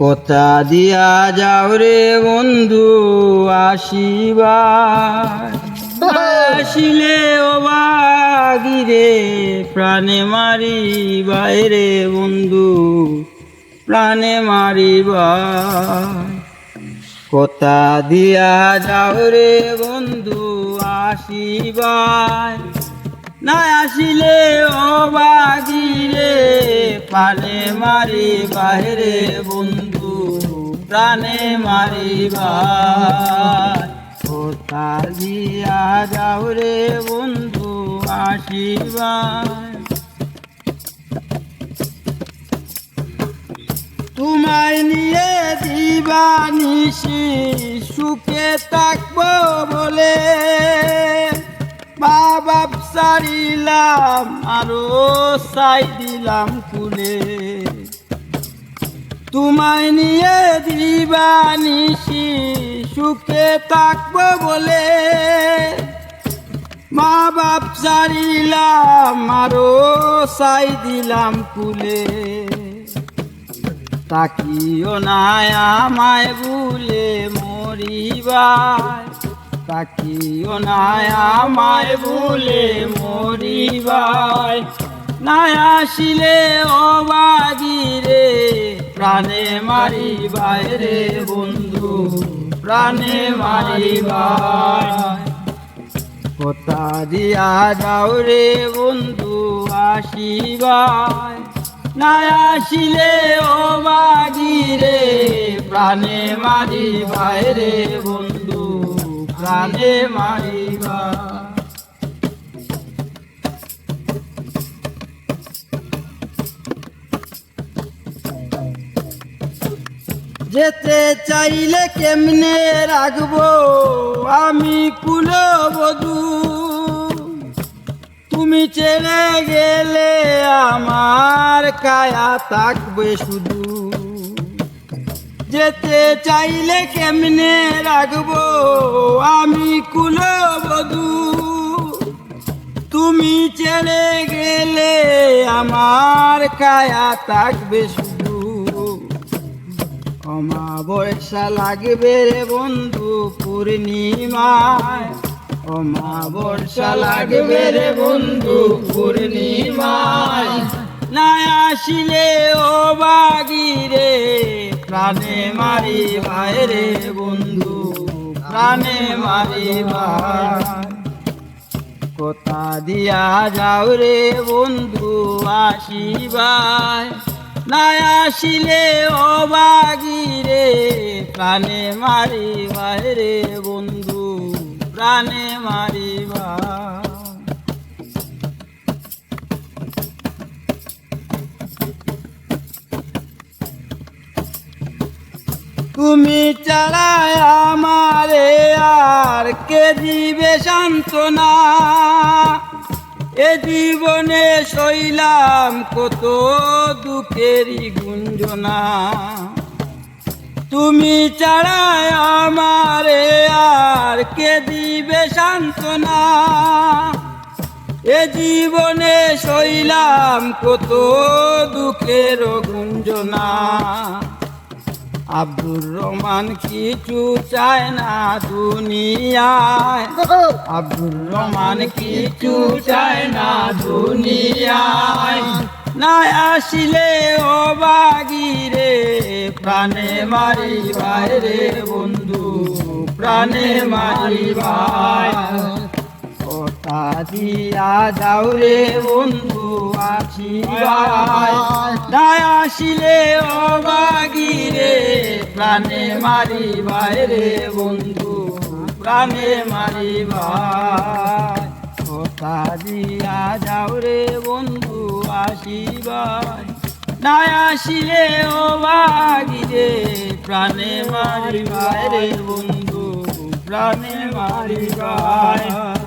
কথা দিয়া যাও রে বন্ধু আসিবার আসিলে ও বাগিরে, প্রাণে মারি বাইরে বন্ধু, প্রাণে মারিবার কথা দিয়া যাও রে বন্ধু আসিবার না আসিলে ও বাগিরে প্রাণে মারি বাইরে বন্ধু, প্রাণে মারিবার কথা দিয়া যাও রে বন্ধু আসিবার তোমায় নিয়ে দিবানিসি সুখে থাকব বলে বাপ সারিলাম আরও সাই দিলাম কুলে তোমায় নিয়ে দিবানিসি সুখে থাকব বলে। মা বাপ সারিলাম আরও সাই দিলাম কুলে তাকিও না আমায় ভুলে মরিবার। তাকিও আমায় ভুলে মরিবার না আসিলে অবাগিরে, প্রাণে মারি বাইরে বন্ধু, প্রাণে মারিবার কথা দিয়া যাও রে বন্ধু আসিবার না আসিলে ও বাগিরে প্রাণে মারি বাইরে বন্ধু। প্রাণে মারিবা। যেতে চাইলে কেমনে রাখব? আমি কুলো বধূ তুমি ছেড়ে গেলে আমার কায়া থাকবে শুধু। যেতে চাইলে কেমনে রাখব? আমি কুলো বধূ তুমি ছেড়ে গেলে আমার কায়া থাকবে শুধু। অমাবস্যা লাগবে রে বন্ধু পূর্ণিমায়। অমা অমাবস্যা লাগবে রে বন্ধু পূর্ণিমায়। না আসিলে ও বাগিরে প্রাণে মারি বাইরে বন্ধু, প্রাণে মারি ভাই। কথা দিয়া যাও রে বন্ধু, আসিবাই। না আসিলে ও বাগিরে প্রাণে মারি বাইরে বন্ধু, প্রাণে মারিবা তুমি চালায় আমারে আর কে দিবে সান্ত্বনা? এ জীবনে সইলাম কত দুঃখেরই গুঞ্জনা। তুমি চাড়ায় আমারে আর কে দিবে সান্ত্বনা? এ জীবনে সইলাম কত দুঃখের গুঞ্জনা। আব্দুর রহমান কিছু চায় না দুনিয়ায়। আব্দুর রহমান কিছু চায় না দুনিয়ায়। না আসিলে ও বাগিরে প্রাণে মারি বাইরে বন্ধু প্রাণে মারি ভাই। কথা দিয়া যাও রে বন্ধু আসিলে ও বাগিরে প্রাণে মারি বাইরে বন্ধু, প্রাণে মারি ভাই। কথা দিয়া যাও রে বন্ধু আসিবাই না আসিলে ও বাগিরে প্রাণে মারি বাইরে বন্ধু, প্রাণে মারি ভাই।